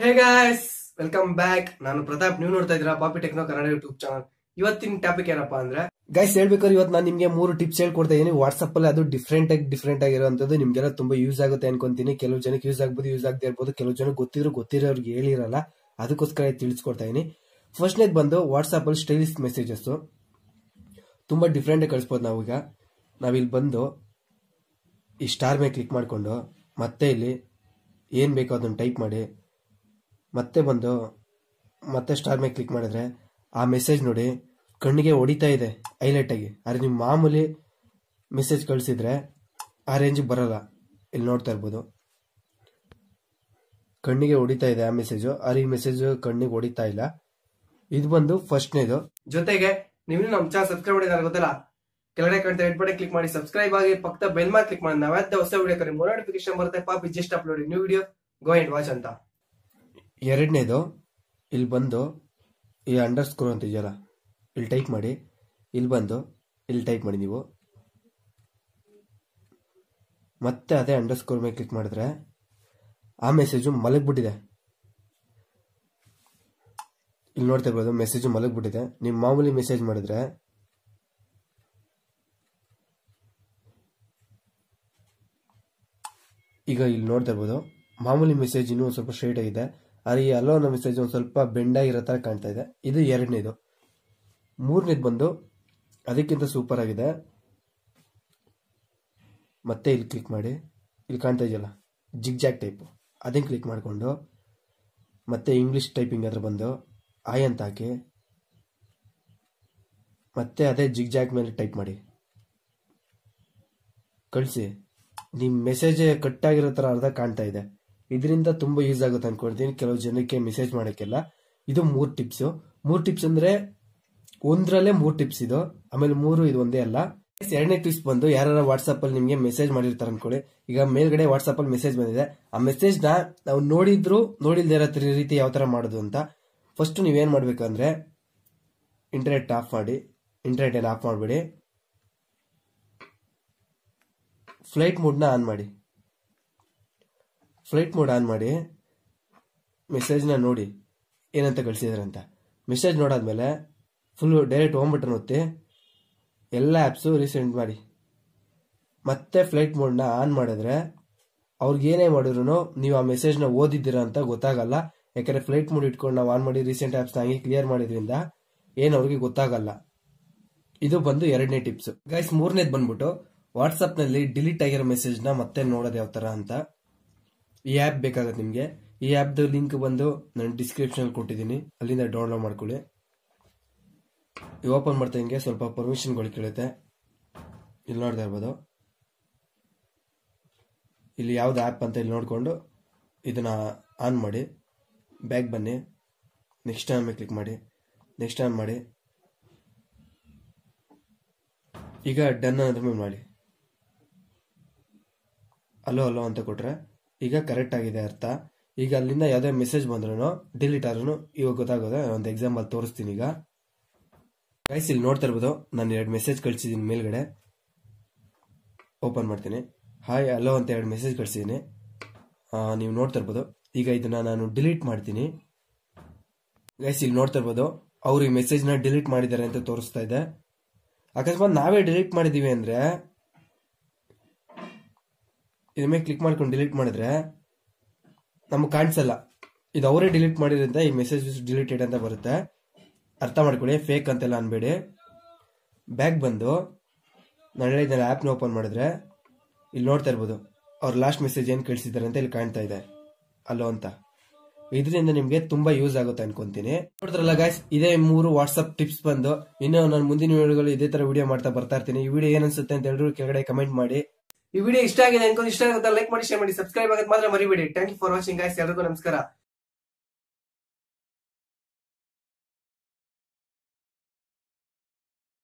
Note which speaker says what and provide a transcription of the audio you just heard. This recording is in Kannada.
Speaker 1: ಹೇ ಗಾಯ್ಸ್ ವೆಲ್ಕಮ್ ಬ್ಯಾಕ್ ನಾನು ಪ್ರತಾಪ್, ನೀವು ನೋಡ್ತಾ ಇದ್ದೀರಾ Papi techno Kannada YouTube channel ಇವತ್ತಿನ ಟಾಪಿಕ್ ಏನಪ್ಪಾ ಅಂದ್ರೆ ಗೈಸ್ ಹೇಳ್ಬೇಕಾದ್ರೆ ಇವತ್ತು ನಾನು ನಿಮಗೆ ಮೂರು ಟಿಪ್ಸ್ ಹೇಳ್ಕೊಡ್ತಾ ಇದ್ದೀನಿ ವಾಟ್ಸಪ್ ಅಲ್ಲಿ ಅದು ಡಿಫ್ರೆಂಟ್ ಆಗಿ ಡಿಫ್ರೆಂಟ್ ಆಗಿರುವಂತದ್ದು ನಿಮ್ಗೆಲ್ಲ ತುಂಬಾ ಯೂಸ್ ಆಗುತ್ತೆ ಅನ್ಕೊಂತೀನಿ. ಕೆಲವು ಜನಕ್ಕೆ ಯೂಸ್ ಆಗ್ಬೋದು ಯೂಸ್ ಆಗದೆ ಇರ್ಬೋದು. ಕೆಲವು ಜನ ಗೊತ್ತಿದ್ರು, ಗೊತ್ತಿರೋರ್ಗೆ ಹೇಳಿರಲ್ಲ. ಅದಕ್ಕೋಸ್ಕರ ತಿಳಿಸ್ಕೊಡ್ತಾ ಇದೀನಿ. ಫಸ್ಟ್ನೇದು ಬಂದು ವಾಟ್ಸಪ್ ಅಲ್ಲಿ ಸ್ಟೈಲಿಸ್ ಮೆಸೇಜಸ್ ತುಂಬಾ ಡಿಫ್ರೆಂಟ್ ಆಗಿ ಕಳಿಸ್ಬೋದು ನಾವೀಗ. ನಾವಿಲ್ಲಿ ಬಂದು ಈ ಸ್ಟಾರ್ ಮೇಲೆ ಕ್ಲಿಕ್ ಮಾಡಿಕೊಂಡು ಮತ್ತೆ ಇಲ್ಲಿ ಏನು ಬೇಕೋ ಅದನ್ನು ಟೈಪ್ ಮಾಡಿ. ಮತ್ತೆ ಬಂದು ಮತ್ತೆ ಸ್ಟಾರ್ ಮೇಲೆ ಕ್ಲಿಕ್ ಮಾಡಿದ್ರೆ ಆ ಮೆಸೇಜ್ ನೋಡಿ ಕಣ್ಣಿಗೆ ಹೊಡಿತಾ ಇದೆ ಹೈಲೈಟ್ ಆಗಿ. ಆದರೆ ನೀವು ಮಾಮೂಲಿ ಮೆಸೇಜ್ ಕಳಿಸಿದ್ರೆ ಆ ರೇಂಜಿಗೆ ಬರಲ್ಲ. ಇಲ್ಲಿ ನೋಡ್ತಾ ಇರ್ಬೋದು. ಕಣ್ಣಿಗೆ ಹೊಡಿತಾ ಇದೆ ಆ ಮೆಸೇಜು ಆದ್ರೆ ಈ ಮೆಸೇಜ್ ಕಣ್ಣಿಗೆ ಹೊಡಿತಾ ಇಲ್ಲ. ಇದು ಬಂದು ಫಸ್ಟ್ನೇದು ಜೊತೆಗೆ ನೀವು ನಮ್ಮ ಚಾನಲ್ ಸಬ್ಸ್ಕ್ರೈಬ್ ಮಾಡಿದ್ರೆ ಗೊತ್ತಲ್ಲ? ಕೆಳಗಡೆ ಕಾಣ್ತಾ ರೆಡ್ ಬಟನ್ ಕ್ಲಿಕ್ ಮಾಡಿ ಸಬ್ಸ್ಕ್ರೈಬ್ ಆಗಿ, ಪಕ್ಕದ ಬೆಲ್ ಮಾರ್ಕ್ ಕ್ಲಿಕ್ ಮಾಡಿ, ನಾವೇ ಹೊಸ ವಿಡಿಯೋ ಕರೆ ನೋಟಿಫಿಕೇಶನ್ ಬರುತ್ತೆ, Papi just upload new video go and watch ಅಂತ. ಎರಡನೇದು, ಇಲ್ಲಿ ಬಂದು, ಈ ಅಂಡರ್ ಸ್ಕೋರ್ ಅಂತ ಇದೆಯಲ್ಲ, ಇಲ್ಲಿ ಟೈಪ್ ಮಾಡಿ, ಇಲ್ಲಿ ಬಂದು, ಇಲ್ಲಿ ಟೈಪ್ ಮಾಡಿ ನೀವು. ಮತ್ತೆ ಅದೇ ಅಂಡರ್ ಸ್ಕೋರ್ ಮೇಲೆ ಕ್ಲಿಕ್ ಮಾಡಿದ್ರೆ, ಆ ಮೆಸೇಜು ಮಲಗಿಬಿಟ್ಟಿದೆ. ಇಲ್ಲಿ ನೋಡ್ತಾ ಇರ್ಬೋದು ಮೆಸೇಜು ಮಲಗಿಬಿಟ್ಟಿದೆ. ನೀವು ಮಾಮೂಲಿ ಮೆಸೇಜ್ ಮಾಡಿದ್ರೆ, ಈಗ ಇಲ್ಲಿ ನೋಡ್ತಾ ಇರ್ಬೋದು, ಮಾಮೂಲಿ ಮೆಸೇಜ್ ಇನ್ನೂ ಸ್ವಲ್ಪ ಸ್ಟ್ರೈಟ್ ಆಗಿದೆ. ಆದರೆ ಈ ಮೆಸೇಜ್ ಒಂದು ಸ್ವಲ್ಪ ಬೆಂಡಾಗಿರೋ ಥರ ಕಾಣ್ತಾ ಇದೆ. ಇದು ಎರಡನೇದು. ಮೂರನೇದು ಬಂದು ಅದಕ್ಕಿಂತ ಸೂಪರ್ ಆಗಿದೆ. ಮತ್ತೆ ಇಲ್ಲಿ ಕ್ಲಿಕ್ ಮಾಡಿ. ಇಲ್ಲಿ ಕಾಣ್ತಾ ಇದೆಯಲ್ಲ? ಜಿಗ್ ಜಾಗ್ ಟೈಪು ಅದನ್ನು ಕ್ಲಿಕ್ ಮಾಡಿಕೊಂಡು ಮತ್ತೆ ಇಂಗ್ಲೀಷ್ ಟೈಪಿಂಗ್ ಹತ್ರ ಬಂದು ಆಯ್ ಅಂತ ಹಾಕಿ. ಮತ್ತೆ ಅದೇ ಜಿಗ್ ಜಾಗ್ ಮೇಲೆ ಟೈಪ್ ಮಾಡಿ. ಕಳಿಸಿ. ನಿಮ್ಮ ಮೆಸೇಜ್ ಕಟ್ ಆಗಿರೋ ಥರ ಅರ್ಧ ಕಾಣ್ತಾ ಇದೆ. ಇದರಿಂದ ತುಂಬ ಯೂಸ್ ಆಗುತ್ತೆ ಅನ್ಕೊಳ್ತೀನಿ ಕೆಲವು ಜನಕ್ಕೆ ಮೆಸೇಜ್ ಮಾಡೋಕ್ಕೆಲ್ಲ. ಇದು ಮೂರು ಟಿಪ್ಸು ಮೂರು ಟಿಪ್ಸ್ ಅಂದರೆ ಒಂದರಲ್ಲೇ ಮೂರು ಟಿಪ್ಸ್ ಇದು. ಆಮೇಲೆ ಮೂರು ಇದು ಒಂದೇ ಅಲ್ಲ. ಎರಡನೇ ಟಿಪ್ಸ್ ಬಂದು ಯಾರು ವಾಟ್ಸ್ಆಪ್ ಅಲ್ಲಿ ನಿಮಗೆ ಮೆಸೇಜ್ ಮಾಡಿರ್ತಾರೆ ಅನ್ಕೊಳ್ಳಿ. ಈಗ ಮೇಲ್ಗಡೆ ವಾಟ್ಸ್ಆಪ್ ಅಲ್ಲಿ ಮೆಸೇಜ್ ಬಂದಿದೆ. ಆ ಮೆಸೇಜ್ನ ನಾವು ನೋಡಿದ್ರು, ನೋಡಿಲ್ದೇ ರೀತಿ ಯಾವ ತರ ಮಾಡೋದು ಅಂತ. ಫಸ್ಟ್ ನೀವೇನ್ ಮಾಡ್ಬೇಕಂದ್ರೆ ಇಂಟರ್ನೆಟ್ ಆಫ್ ಮಾಡಿ. ಇಂಟರ್ನೆಟ್ ಏನು ಆಫ್ ಮಾಡಬೇಡಿ. ಫ್ಲೈಟ್ ಮೂಡ್ನ ಆನ್ ಮಾಡಿ. ಫ್ಲೈಟ್ ಮೋಡ್ ಆನ್ ಮಾಡಿ ಮೆಸೇಜ್ನ ನೋಡಿ ಏನಂತ ಕಳಿಸಿದ್ರಂತ. ಮೆಸೇಜ್ ನೋಡಾದ್ಮೇಲೆ ಫುಲ್ ಡೈರೆಕ್ಟ್ ಹೋಮ್ ಬಟನ್ ಒತ್ತಿ ಎಲ್ಲ ಆ್ಯಪ್ಸು ರೀಸೆಂಟ್ ಮಾಡಿ. ಮತ್ತೆ ಫ್ಲೈಟ್ ಮೋಡ್ನ ಆನ್ ಮಾಡಿದ್ರೆ ಅವ್ರಿಗೇನೇ ಮಾಡಿದ್ರು ನೀವು ಆ ಮೆಸೇಜ್ನ ಓದಿದ್ದೀರಾ ಅಂತ ಗೊತ್ತಾಗಲ್ಲ. ಯಾಕಂದ್ರೆ ಫ್ಲೈಟ್ ಮೋಡ್ ಇಟ್ಕೊಂಡು ನಾವು ಆನ್ ಮಾಡಿ ರೀಸೆಂಟ್ ಆ್ಯಪ್ಸ್ನ ಹಂಗೆ ಕ್ಲಿಯರ್ ಮಾಡಿದ್ರಿಂದ ಏನು ಅವ್ರಿಗೆ ಗೊತ್ತಾಗಲ್ಲ. ಇದು ಬಂದು ಎರಡನೇ ಟಿಪ್ಸ್ ಗೈಸ್ ಮೂರನೇದು ಬಂದ್ಬಿಟ್ಟು ವಾಟ್ಸಪ್ನಲ್ಲಿ ಡಿಲೀಟ್ ಆಗಿರೋ ಮೆಸೇಜ್ನ ಮತ್ತೆ ನೋಡೋದು ಯಾವ ಥರ ಅಂತ. ಈ ಆ್ಯಪ್ ಬೇಕಾಗುತ್ತೆ ನಿಮಗೆ. ಈ ಆ್ಯಪ್ದು ಲಿಂಕ್ ಬಂದು ನಾನು ಡಿಸ್ಕ್ರಿಪ್ಷನಲ್ಲಿ ಕೊಟ್ಟಿದ್ದೀನಿ. ಅಲ್ಲಿಂದ ಡೌನ್ಲೋಡ್ ಮಾಡ್ಕೊಳ್ಳಿ. ಓಪನ್ ಮಾಡ್ತಾ ಹಿಂಗೆ ಸ್ವಲ್ಪ ಪರ್ಮಿಷನ್ಗಳು ಕೇಳುತ್ತೆ. ಇಲ್ಲಿ ನೋಡ್ತಾ ಇರ್ಬೋದು. ಇಲ್ಲಿ ಯಾವ್ದು ಆ್ಯಪ್ ಅಂತ ಇಲ್ಲಿ ನೋಡಿಕೊಂಡು ಇದನ್ನ ಆನ್ ಮಾಡಿ. ಬ್ಯಾಗ್ ಬನ್ನಿ. ನೆಕ್ಸ್ಟ್ ಆನ್ ಕ್ಲಿಕ್ ಮಾಡಿ. ನೆಕ್ಸ್ಟ್ ಟೈಮ್ ಮಾಡಿ. ಈಗ ಡನ್ ಅನ್ನೋದ್ರ ಮಾಡಿ. ಅಲೋ ಅಲೋ ಅಂತ ಕೊಟ್ರೆ ಈಗ ಕರೆಕ್ಟ್ ಆಗಿದೆ ಅರ್ಥ. ಈಗ ಅಲ್ಲಿಂದ ಯಾವುದೇ ಮೆಸೇಜ್ ಬಂದ್ರೂ ಡಿಲೀಟ್ ಆದ್ರೂ ಇವಾಗ ಗೊತ್ತಾಗೋದು ಒಂದು ಎಕ್ಸಾಂಪಲ್ ತೋರಿಸ್ತೀನಿ ಈಗ. ಗೈಸ್ ಇಲ್ಲಿ ನೋಡ್ತಾ ಇರ್ಬೋದು, ನಾನು ಎರಡು ಮೆಸೇಜ್ ಕಳಿಸಿದ್ದೀನಿ ಮೇಲ್ಗಡೆ. ಓಪನ್ ಮಾಡ್ತೀನಿ. ಹಾಯ್ ಅಲೋ ಅಂತ ಎರಡು ಮೆಸೇಜ್ ಕಳಿಸಿದ್ದೀನಿ ನೀವು ನೋಡ್ತಾ ಇರ್ಬೋದು. ಈಗ ಇದನ್ನ ನಾನು ಡಿಲೀಟ್ ಮಾಡ್ತೀನಿ. ಗೈಸ್ ಇಲ್ಲಿ ನೋಡ್ತಾ ಇರ್ಬೋದು, ಅವ್ರು ಈ ಮೆಸೇಜ್ನ ಡಿಲೀಟ್ ಮಾಡಿದ್ದಾರೆ ಅಂತ ತೋರಿಸ್ತಾ ಇದೆ. ಅಕಸ್ಮಾತ್ ನಾವೇ ಡಿಲೀಟ್ ಮಾಡಿದೀವಿ ಅಂದ್ರೆ ಇದ್ರ ಮೇಲೆ ಕ್ಲಿಕ್ ಮಾಡ್ಕೊಂಡು ಡಿಲೀಟ್ ಮಾಡಿದ್ರೆ ನಮ್ಗೆ ಕಾಣಿಸಲ್ಲ. ಇದು ಅವರೇ ಡಿಲೀಟ್ ಮಾಡಿದ್ರಿಂದ ಈ ಮೆಸೇಜ್ ಡಿಲೀಟೆಡ್ ಅಂತ ಬರುತ್ತೆ. ಅರ್ಥ ಮಾಡ್ಕೊಳ್ಳಿ ಫೇಕ್ ಅಂತೆಲ್ಲ ಅನ್ಬೇಡಿ. ಬ್ಯಾಗ್ ಬಂದು ನಾನು ಹೇಳಿದ್ನಲ್ಲ ಆ್ಯಪ್ನ ಓಪನ್ ಮಾಡಿದ್ರೆ ಇಲ್ಲಿ ನೋಡ್ತಾ ಇರ್ಬೋದು, ಅವ್ರ ಲಾಸ್ಟ್ ಮೆಸೇಜ್ ಏನು ಕಳಿಸಿದ್ದಾರೆ ಅಂತ ಇಲ್ಲಿ ಕಾಣ್ತಾ ಇದೆ. ಅಲ್ಲೋ ಅಂತ. ಇದರಿಂದ ನಿಮಗೆ ತುಂಬಾ ಯೂಸ್ ಆಗುತ್ತೆ ಅನ್ಕೊಂತೀನಿ. ನೋಡಿದ್ರಲ್ಲ ಗಾಯ್ಸ್ ಇದೇ ಮೂರು ವಾಟ್ಸ್ಆಪ್ ಟಿಪ್ಸ್ ಬಂದು ಇನ್ನು ನಾನು ಮುಂದಿನ ವಿಡಿಯೋಗಳು ಇದೇ ತರ ವಿಡಿಯೋ ಮಾಡ್ತಾ ಬರ್ತಾ ಇರ್ತೀನಿ. ಈ ವಿಡಿಯೋ ಏನನ್ಸುತ್ತೆ ಅಂತ ಎಲ್ಲರೂ ಕೆಳಗಡೆ ಕಮೆಂಟ್ ಮಾಡಿ. ಈ ವಿಡಿಯೋ ಇಷ್ಟ ಆಗಿದೆ ಅನ್ಕೊಂಡು ಇಷ್ಟ ಆಗುತ್ತೆ ಲೈಕ್ ಮಾಡಿ ಶೇರ್ ಮಾಡಿ ಸಬ್ಸ್ಕ್ರೈಬ್ ಆಗೋದು ಮಾತ್ರ ಮರಿಬೇಡಿ. Thank you for watching guys ಎಲ್ಲರಿಗೂ ನಮಸ್ಕಾರ.